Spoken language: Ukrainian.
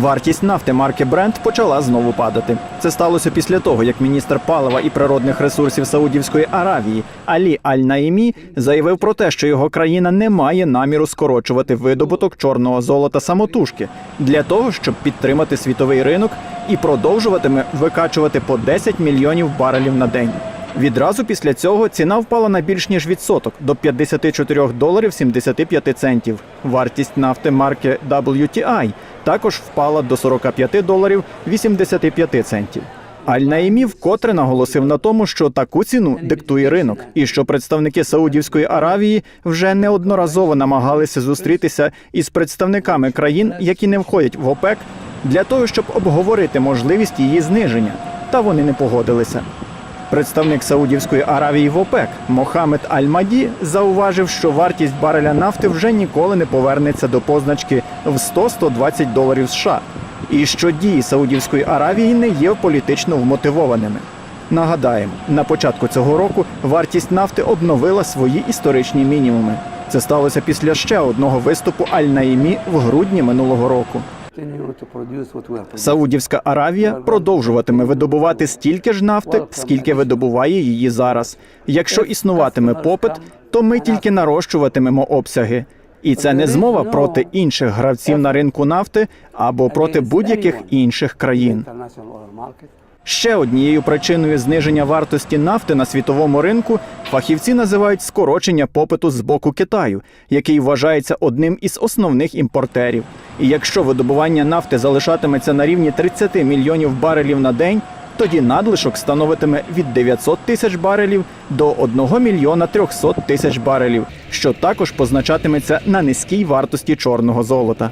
Вартість нафти марки Brent почала знову падати. Це сталося після того, як міністр палива і природних ресурсів Саудівської Аравії Алі Аль-Наїмі заявив про те, що його країна не має наміру скорочувати видобуток чорного золота самотужки для того, щоб підтримати світовий ринок і продовжуватиме викачувати по 10 мільйонів барелів на день. Відразу після цього ціна впала на більш ніж відсоток до 54 доларів 75 центів. Вартість нафти марки WTI також впала до 45 доларів 85 центів. Аль-Наїмі вкотре наголосив на тому, що таку ціну диктує ринок, і що представники Саудівської Аравії вже неодноразово намагалися зустрітися із представниками країн, які не входять в ОПЕК, для того, щоб обговорити можливість її зниження. Та вони не погодилися. Представник Саудівської Аравії в ОПЕК Мохамед Аль-Маді зауважив, що вартість бареля нафти вже ніколи не повернеться до позначки в 100-120 доларів США, і що дії Саудівської Аравії не є політично вмотивованими. Нагадаємо, на початку цього року вартість нафти обновила свої історичні мінімуми. Це сталося після ще одного виступу Аль-Наїмі в грудні минулого року. Саудівська Аравія продовжуватиме видобувати стільки ж нафти, скільки видобуває її зараз. Якщо існуватиме попит, то ми тільки нарощуватимемо обсяги. І це не змова проти інших гравців на ринку нафти або проти будь-яких інших країн. Ще однією причиною зниження вартості нафти на світовому ринку фахівці називають скорочення попиту з боку Китаю, який вважається одним із основних імпортерів. І якщо видобування нафти залишатиметься на рівні 30 мільйонів барелів на день, тоді надлишок становитиме від 900 тисяч барелів до 1 мільйона 300 тисяч барелів, що також позначатиметься на низькій вартості чорного золота.